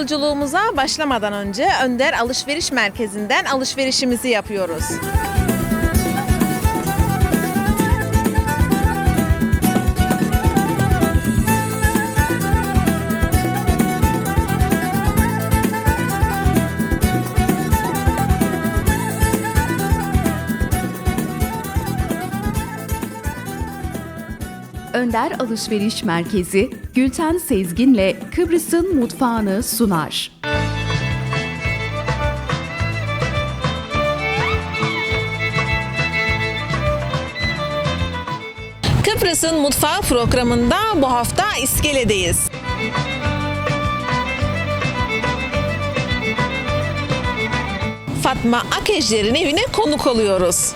Yolculuğumuza başlamadan önce Önder Alışveriş Merkezi'nden alışverişimizi yapıyoruz. Önder Alışveriş Merkezi Gülten Sezgin'le Kıbrıs'ın mutfağını sunar. Kıbrıs'ın Mutfağı programında bu hafta İskele'deyiz. Fatma Akejler'in evine konuk oluyoruz.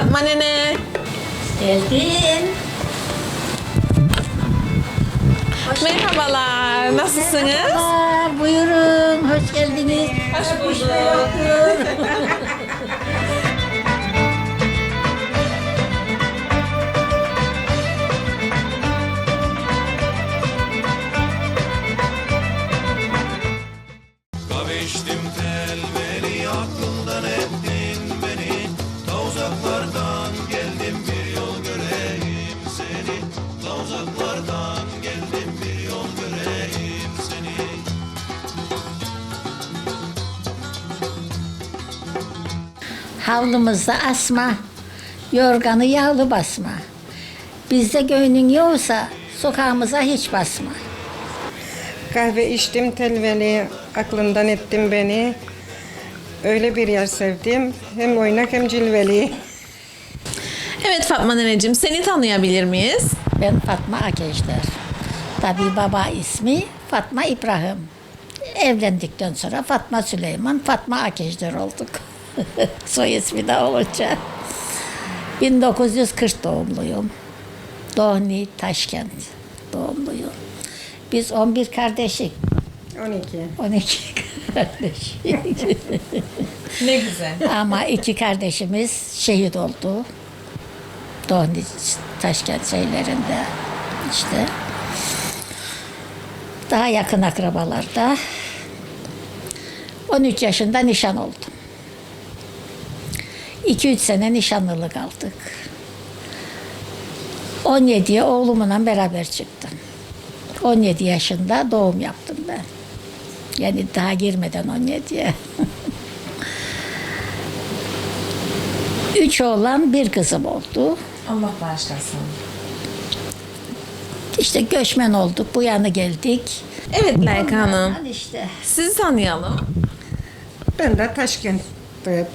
Fatma nene. Geldin. Merhabalar. Nasılsınız? Merhabalar, buyurun, hoş geldiniz. Hoş bulduk. Havlumuzda asma, yorganı yağlı basma. Bizde göğnün yoksa sokağımıza hiç basma. Kahve içtim telveli, aklından ettim beni. Öyle bir yer sevdim. Hem oynak hem cilveli. Evet Fatma neneciğim seni tanıyabilir miyiz? Ben Fatma Akeşler. Tabii baba ismi Fatma İbrahim. Evlendikten sonra Fatma Süleyman, Fatma Akeşler olduk. Soy ismi de olunca. 1940 doğumluyum. Doğni, Taşkent doğumluyum. Biz 11 kardeşik. 12. 12 kardeş. Ne güzel. Ama iki kardeşimiz şehit oldu. Doğni Taşkent şeylerinde işte. Daha yakın akrabalarda. 13 yaşında nişan oldum. 2-3 sene nişanlılık aldık. 17'ye oğlumla beraber çıktım. 17 yaşında doğum yaptım ben. Yani daha girmeden 17'ye. Üç oğlan bir kızım oldu. Allah bağışlasın. İşte göçmen olduk. Bu yana geldik. Evet Layık Hanım. İşte. Sizi tanıyalım. Ben de Taşkent'te,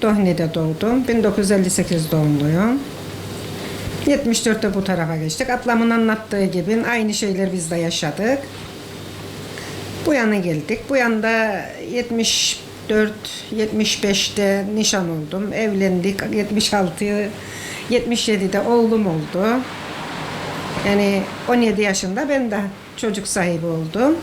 Dohne'de doğdum. 1958 doğumluyum. 74'te bu tarafa geçtik. Ablamın anlattığı gibi aynı şeyler biz de yaşadık. Bu yana geldik. Bu yanda 74 75'te nişan oldum. Evlendik. 76 77'de oğlum oldu. Yani 17 yaşında ben de çocuk sahibi oldum.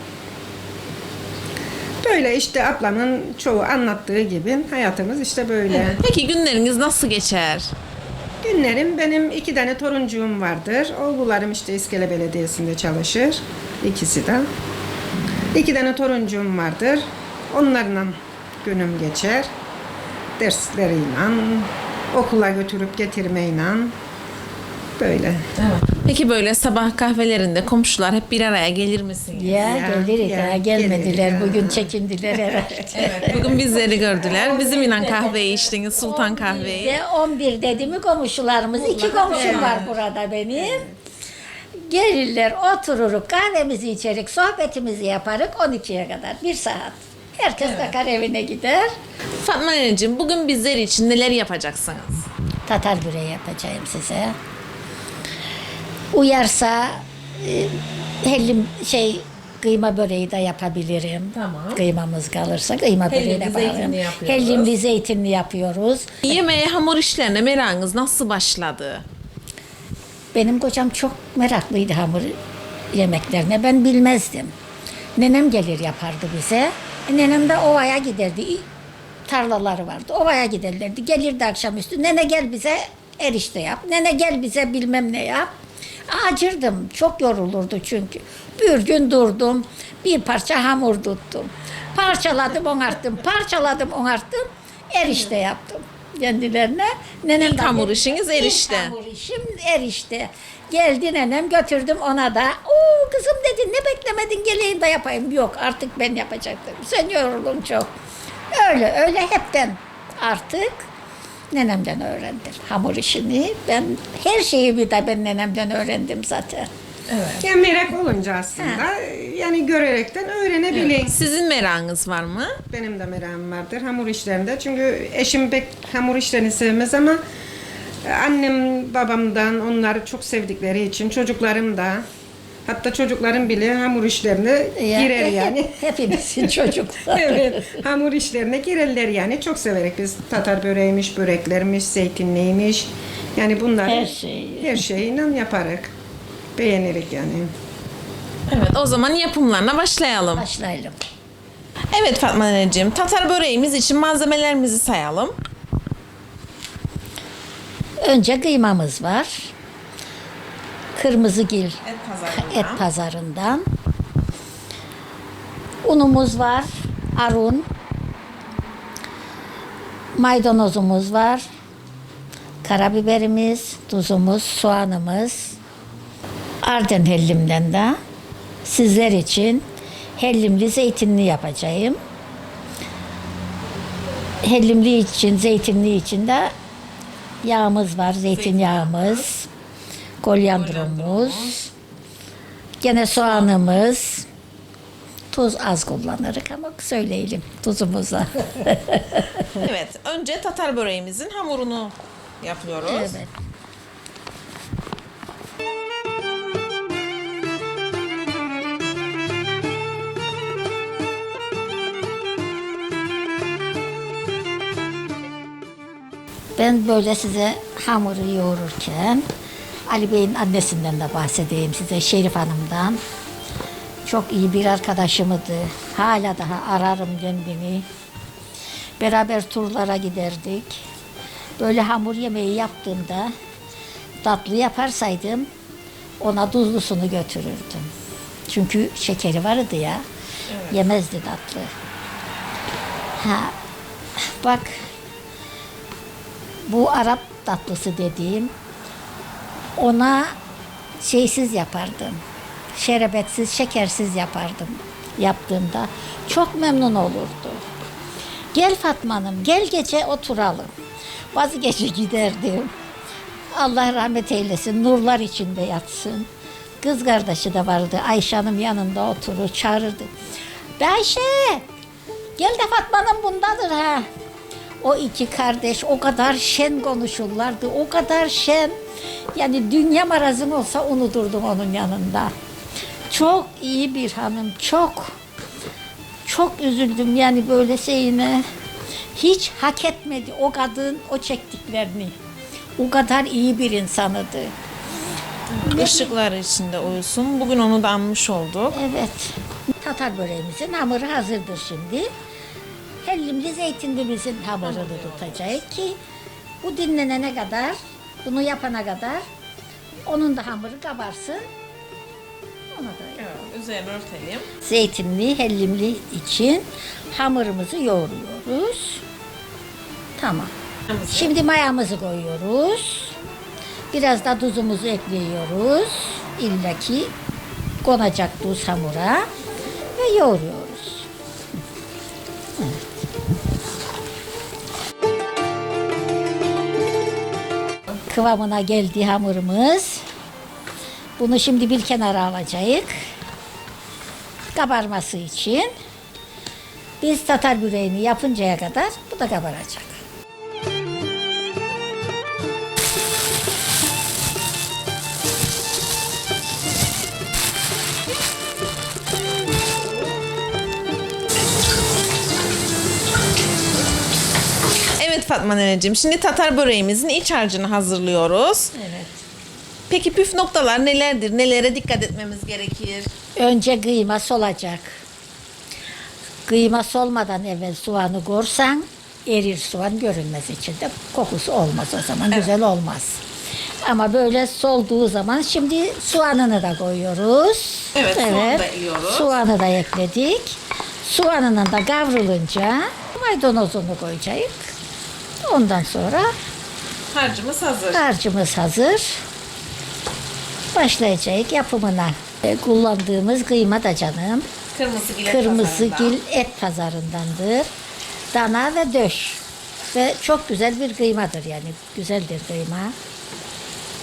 Böyle işte ablamın çoğu anlattığı gibi hayatımız işte böyle. Peki günleriniz nasıl geçer? Günlerim benim iki tane toruncuğum vardır. Oğullarım işte İskele Belediyesi'nde çalışır. İkisi de. İki tane toruncuğum vardır. Onlarla günüm geçer. Dersleriyle, okula götürüp getirmeyle böyle. Peki böyle sabah kahvelerinde komşular hep bir araya gelir misiniz? Ya, Ya, geliriz ya, ha, gelmediler. ya. Bugün çekindiler herhalde. Evet. Bugün bizleri gördüler. Bizimle kahveyi içtiniz, sultan kahveyi. Ve 11 dedi mi komşularımız. iki komşum var burada benim. Gelirler, otururuk, kahvemizi içerik, sohbetimizi yaparık 12'ye kadar. Bir saat. Herkes bakar evine gider. Fatma anneciğim bugün bizler için neler yapacaksınız? Tatar böreği yapacağım size. Uyarsa e, hellim şey kıyma böreği de yapabilirim. Tamam. Kıymamız kalırsa kıyma böreği de Hellimli yaparım. zeytinli yapıyoruz. Hellimli zeytinli yapıyoruz. Yemeğe hamur işlerine merakınız nasıl başladı? Benim kocam çok meraklıydı hamur yemeklerine. Ben bilmezdim. Nenem gelir yapardı bize. E, Nenem de ovaya giderdi. tarlaları vardı. Ovaya giderlerdi. Gelirdi akşamüstü. Nene gel bize erişte yap. Nene gel bize bilmem ne yap. Acırdım. Çok yorulurdu çünkü. Bir gün durdum. Bir parça hamur tuttum. Parçaladım, onarttım. Parçaladım, onarttım. Erişte yaptım kendilerine. Nenem İlk hamur işiniz İlk erişte. hamur işim erişte. Geldi nenem götürdüm ona da. Oo kızım dedi ne beklemedin geleyim de yapayım. Yok artık ben yapacaktım. Sen yoruldun çok. Öyle öyle hepten artık nenemden öğrendim hamur işini. Ben her şeyi bir de ben nenemden öğrendim zaten. Yani merak olunca aslında yani görerekten öğrenebileyim. Sizin merakınız var mı? Benim de merakım vardır hamur işlerinde. Çünkü eşim pek hamur işlerini sevmez ama annem babamdan onları çok sevdikleri için çocuklarım da hatta çocuklarım bile hamur işlerine girer yani. Hepimizin çocukları. evet, hamur işlerine girerler yani. Çok severek biz tatar böreğiymiş, böreklermiş, zeytinliymiş. Yani bunları Her şeyi. her şeyiyle yaparak beğenirik yani. Evet o zaman yapımlarına başlayalım. Başlayalım. Evet Fatma Neneciğim, tatar böreğimiz için malzemelerimizi sayalım. Önce kıymamız var. Kırmızı gil Et pazarından. et pazarından. Unumuz var, arun. Maydanozumuz var. Karabiberimiz, tuzumuz, soğanımız. Arden hellimden de sizler için hellimli zeytinli yapacağım. Hellimli için, zeytinli için de yağımız var, zeytinyağımız, kolyandromuz, gene soğanımız, tuz az kullanırız ama söyleyelim tuzumuza. Evet, önce tatar böreğimizin hamurunu yapıyoruz. evet. Ben böyle size hamuru yoğururken Ali Bey'in annesinden de bahsedeyim size Şerif Hanım'dan. Çok iyi bir arkadaşımdı. Hala daha ararım kendini. Beraber turlara giderdik. Böyle hamur yemeği yaptığımda tatlı yaparsaydım ona tuzlusunu götürürdüm. Çünkü şekeri vardı ya. Yemezdi tatlı. Ha, bak bu Arap tatlısı dediğim ona şeysiz yapardım. Şerebetsiz, şekersiz yapardım yaptığımda. Çok memnun olurdu. Gel Fatma Hanım, gel gece oturalım. Bazı gece giderdim. Allah rahmet eylesin, nurlar içinde yatsın. Kız kardeşi de vardı, Ayşe Hanım yanında oturur, çağırırdı. Ayşe, gel de Fatma Hanım bundadır ha. O iki kardeş o kadar şen konuşurlardı, o kadar şen. Yani dünya marazım olsa unuturdum onun yanında. Çok iyi bir hanım, çok. Çok üzüldüm yani böyle şeyine. Hiç hak etmedi o kadın o çektiklerini. O kadar iyi bir insanıdı. Işıklar içinde uyusun. Bugün onu da anmış olduk. Evet. Tatar böreğimizin hamuru hazırdır şimdi. Hellimli zeytinlimizin hamurunu tutacağız ki bu dinlenene kadar, bunu yapana kadar onun da hamuru kabarsın. Ona da Evet, üzerine örtelim. zeytinli, hellimli için hamurumuzu yoğuruyoruz. Tamam. Şimdi mayamızı koyuyoruz. Biraz da tuzumuzu ekliyoruz. İlla ki konacak tuz hamura ve yoğuruyoruz. Kıvamına geldi hamurumuz. Bunu şimdi bir kenara alacağız kabarması için biz tatar böreğini yapıncaya kadar bu da kabaracak. Evet Fatma Neneciğim, şimdi tatar böreğimizin iç harcını hazırlıyoruz. Evet. Peki püf noktalar nelerdir? Nelere dikkat etmemiz gerekir? Önce kıyma solacak. Kıyma solmadan evvel soğanı korsan, erir soğan görünmez içinde. Kokusu olmaz o zaman. Güzel olmaz. Ama böyle solduğu zaman şimdi soğanını da koyuyoruz. Evet, soğanı da yiyoruz. Soğanı da ekledik. Soğanının da kavrulunca maydanozunu koyacağız. Ondan sonra Harcımız hazır. harcımız hazır. Başlayacağız yapımına. E, kullandığımız kıyma da canım. Kırmızı gil Kırmızı gil et pazarındandır. Dana ve döş. Ve çok güzel bir kıymadır yani. Güzeldir kıyma.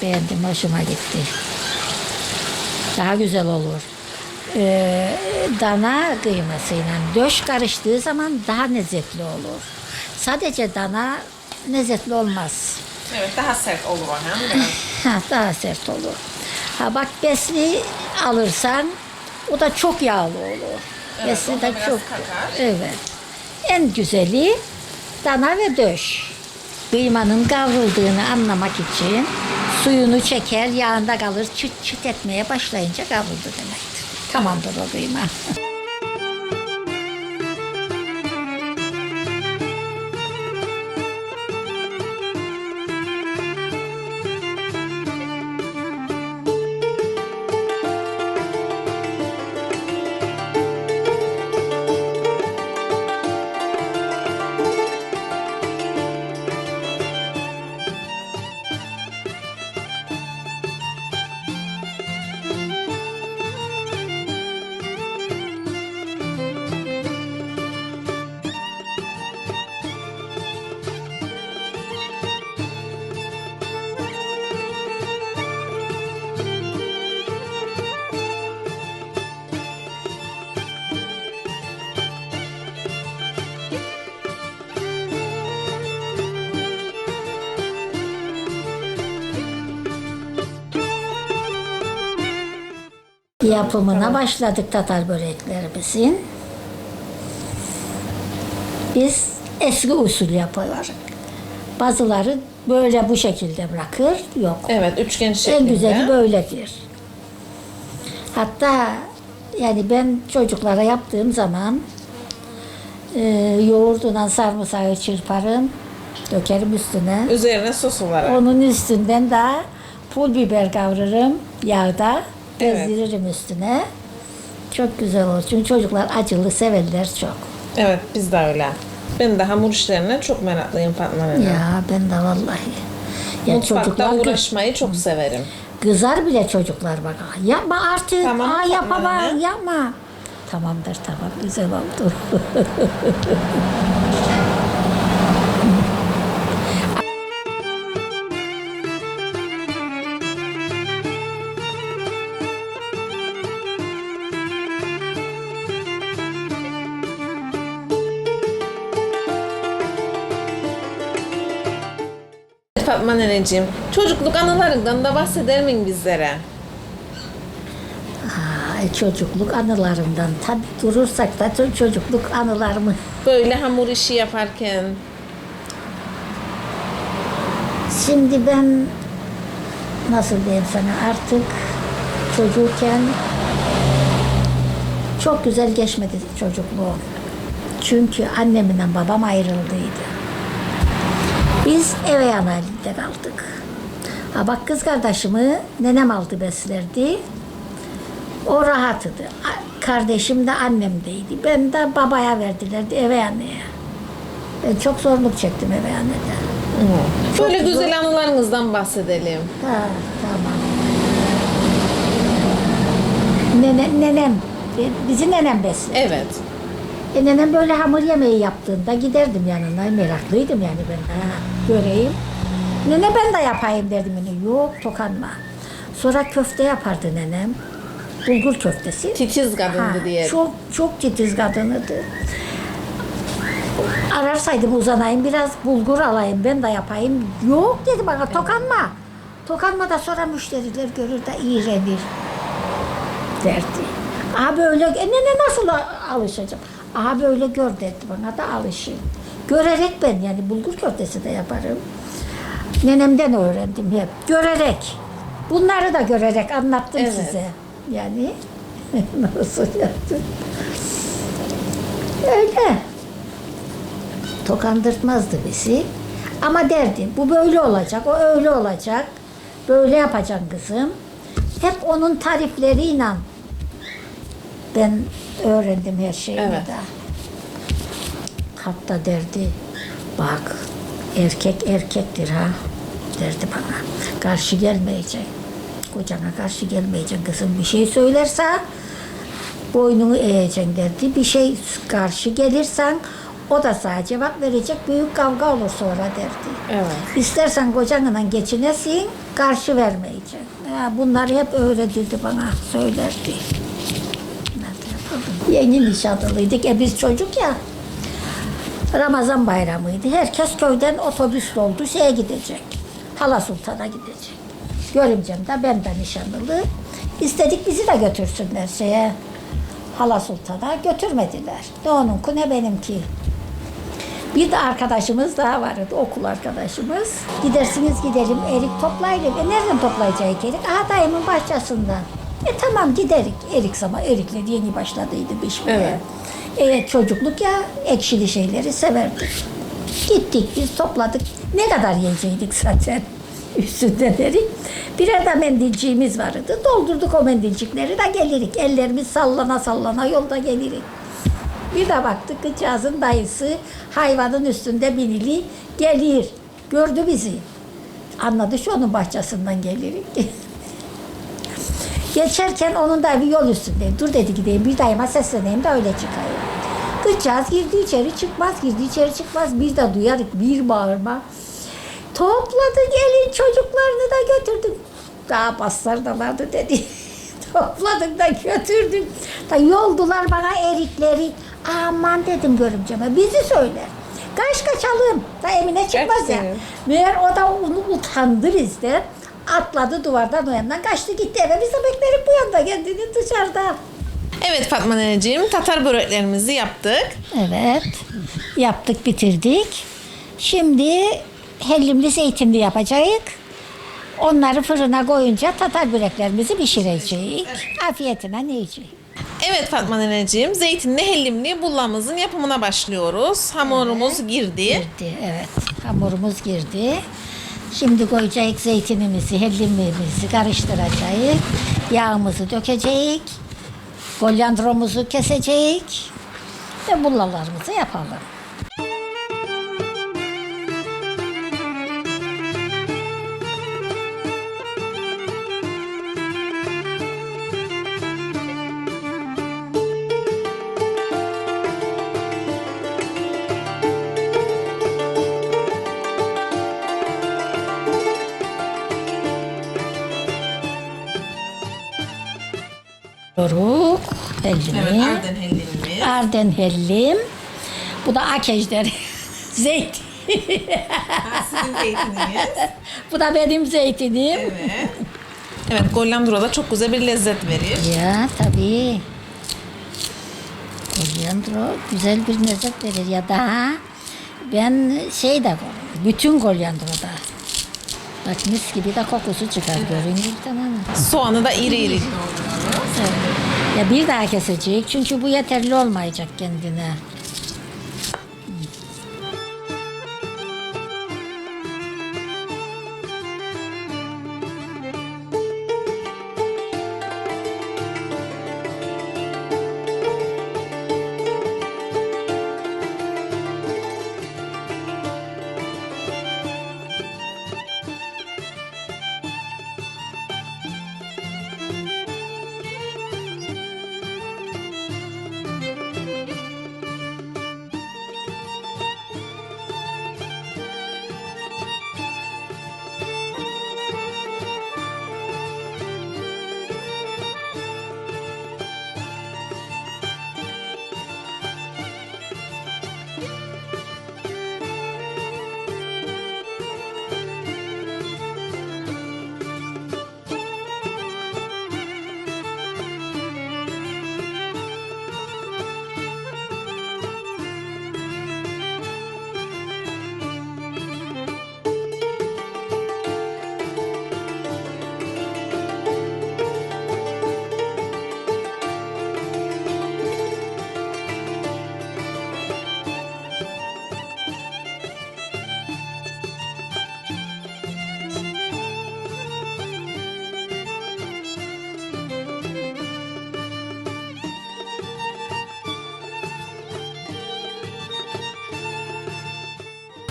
Beğendim, hoşuma gitti. Daha güzel olur. Ee, dana kıymasıyla döş karıştığı zaman daha lezzetli olur. Sadece dana lezzetli olmaz. Evet daha sert olur o hem biraz. Ha, daha sert olur. Ha bak besli alırsan o da çok yağlı olur. Evet, besli de çok. kakar. Evet. En güzeli dana ve döş. Kıymanın kavrulduğunu anlamak için suyunu çeker, yağında kalır, çıt çıt etmeye başlayınca kavruldu demektir. Tamamdır o kıyma. Yapımına başladık Tatar böreklerimizin. Biz eski usul yapıyoruz. Bazıları böyle bu şekilde bırakır. Yok. Evet üçgen şeklinde. En güzeli böyledir. Hatta yani ben çocuklara yaptığım zaman e, yoğurduna sarımsağı çırparım, dökerim üstüne. Üzerine sos olarak. Onun üstünden de pul biber kavururum yağda, Evet. gezdiririm üstüne. Çok güzel olur. Çünkü çocuklar acılı severler çok. Evet biz de öyle. Ben de hamur işlerine çok meraklıyım Fatma Hanım. Ya ben de vallahi. Ya Mutfakta çocuklar kız- uğraşmayı çok severim. Kızar bile çocuklar bak. Yapma artık. Tamam, Aa, Fatma yapama, Hanım. yapma. Tamamdır tamam güzel oldu. Fatma neneciğim, çocukluk anılarından da bahseder misin bizlere? Ay, çocukluk anılarımdan tabii durursak da ço- çocukluk anılarımı Böyle hamur işi yaparken. Şimdi ben nasıl diyeyim sana artık çocukken çok güzel geçmedi çocukluğum. Çünkü annemle babam ayrıldıydı. Biz eve yan halinde kaldık. Ha bak kız kardeşimi nenem aldı beslerdi. O rahatıdı. Kardeşim de annemdeydi. Ben de babaya verdilerdi eve yanıya. Ben çok zorluk çektim eve yanıda. Böyle güzel anılarınızdan bahsedelim. Ha, tamam. Nene, nenem, bizi nenem besliyor. Evet. E, nenem böyle hamur yemeği yaptığında giderdim yanına. Meraklıydım yani ben. Ha, göreyim. Nene ben de yapayım derdim. Yani, Yok tokanma. Sonra köfte yapardı nenem. Bulgur köftesi. Titiz kadındı Ha, diyelim. Çok çok titiz kadınıdı. Ararsaydım uzanayım biraz bulgur alayım ben de yapayım. Yok dedi bana tokanma. Tokanma da sonra müşteriler görür de iğrenir derdi. Aha böyle e, nene nasıl alışacağım? Aha böyle gör dedi bana da alışayım. Görerek ben yani bulgur köftesi de yaparım. Nenemden öğrendim hep. Görerek. Bunları da görerek anlattım Evet. size. Yani nasıl yaptım. Öyle. tokandırtmazdı bizi. Ama derdi bu böyle olacak, o öyle olacak. Böyle yapacaksın kızım. Hep onun tarifleriyle ben öğrendim her şeyi Evet. de. Hatta derdi bak erkek erkektir ha derdi bana. Karşı gelmeyecek. Kocana karşı gelmeyeceksin kızım. Bir şey söylerse boynunu eğeceksin derdi. Bir şey karşı gelirsen o da sana cevap verecek. Büyük kavga olur sonra derdi. Evet. İstersen kocanla geçinesin, karşı vermeyeceksin. Ha, bunları hep öğretildi bana, söylerdi. Yeni nişanlıydık. E biz çocuk ya. Ramazan bayramıydı. Herkes köyden otobüs doldu şeye gidecek. Hala Sultan'a gidecek. Görümcem de ben de nişanlılı. İstedik bizi de götürsünler şeye. Hala Sultan'a götürmediler. Ne onunki ne benimki. Bir de arkadaşımız daha vardı, okul arkadaşımız. Gidersiniz gidelim, erik toplayalım. E nereden toplayacağız erik? Aha dayımın bahçesinden. E tamam giderik. Erik zaman erikle yeni başladıydı biçmeye. E, çocukluk ya ekşili şeyleri severdik. Gittik biz topladık. Ne kadar yiyecektik zaten üstünden erik. Birer de mendilciğimiz vardı. Doldurduk o mendilcikleri de gelirik. Ellerimiz sallana sallana yolda gelirik. Bir de baktık kızcağızın dayısı hayvanın üstünde binili gelir. Gördü bizi. Anladı şu onun bahçesinden gelirik. Geçerken onun da bir yol üstünde. Dur dedi gideyim bir dayıma sesleneyim de öyle çıkayım. Kızcağız girdi içeri çıkmaz, girdi içeri çıkmaz. Bir de duyarık bir bağırma. Topladı gelin çocuklarını da götürdük. Daha baslardalardı dedi. Topladık da götürdük. Da yoldular bana erikleri. Aman dedim görümceme bizi söyle. Kaç kaçalım. Da Emine çıkmaz ya. Gerçekten. Meğer o da onu utandı bizden. Atladı duvardan o yandan kaçtı gitti eve. Biz de beklerik bu yanda kendini dışarıda. Evet Fatma Neneciğim, Tatar böreklerimizi yaptık. Evet. Yaptık bitirdik. Şimdi hellimli zeytinli yapacağız. Onları fırına koyunca tatar böreklerimizi pişireceğiz. Afiyetine yiyeceğiz. Evet Fatma Neneciğim, zeytinli hellimli bullamızın yapımına başlıyoruz. Hamurumuz girdi. Girdi, evet. Hamurumuz girdi. Şimdi koyacağız zeytinimizi, hellimimizi karıştıracağız. Yağımızı dökeceğiz. Kolyandromuzu keseceğiz. Ve bullalarımızı yapalım. Yoruk, hellimi. Arden hellimimiz. Arden hellim. Bu da akejder. Zeytin. Sizin zeytininiz. Bu da benim zeytinim. Evet. Evet, Gollandro da çok güzel bir lezzet verir. Ya tabii. Kolyandro güzel bir lezzet verir ya da ben şey de bütün kolyandroda. Bak mis gibi de kokusu çıkar görünür tamam mı? Soğanı da iri iri. Ya bir daha kesecek çünkü bu yeterli olmayacak kendine.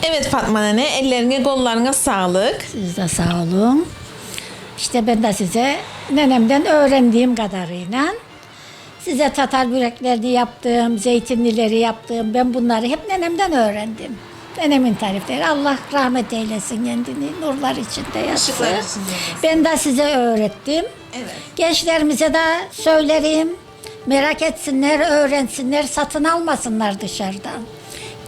Evet Fatma Nene ellerine kollarına sağlık. Siz de sağ olun. İşte ben de size nenemden öğrendiğim kadarıyla size tatar böreklerini yaptım, zeytinlileri yaptım. Ben bunları hep nenemden öğrendim. Nenemin tarifleri. Allah rahmet eylesin kendini. Nurlar içinde yatsın. Işıklar içinde yatsın. Ben de size öğrettim. Evet. Gençlerimize de söylerim. Merak etsinler, öğrensinler, satın almasınlar dışarıdan.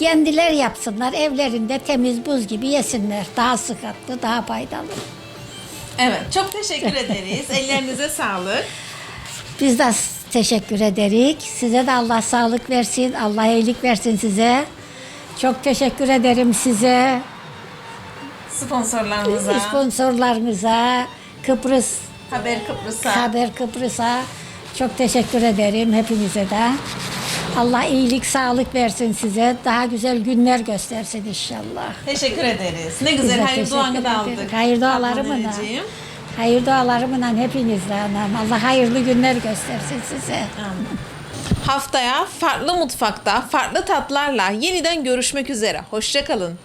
Kendiler yapsınlar, evlerinde temiz buz gibi yesinler. Daha sıhhatli, daha faydalı. Evet çok teşekkür ederiz. Ellerinize sağlık. Biz de teşekkür ederiz. Size de Allah sağlık versin, Allah iyilik versin size. Çok teşekkür ederim size, Sponsorlarımıza, sponsorlarımıza, Kıbrıs Haber Kıbrıs'a. Haber Kıbrıs'a çok teşekkür ederim hepinize de. Allah iyilik, sağlık versin size. Daha güzel günler göstersin inşallah. Teşekkür ederiz. Ne güzel hayır duanı da aldık. Hayır dualarımla. Neneciğim. Hayır dualarımla hepinizle anam. Allah hayırlı günler göstersin size. Haftaya farklı mutfakta, farklı tatlarla yeniden görüşmek üzere. Hoşçakalın.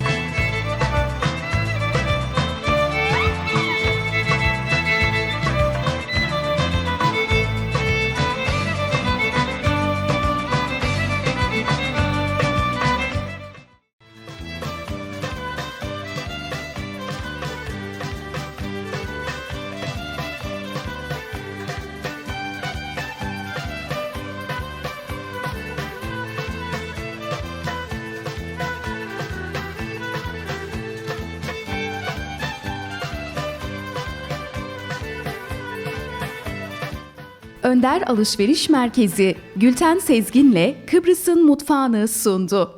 Önder Alışveriş Merkezi Gülten Sezgin'le Kıbrıs'ın mutfağını sundu.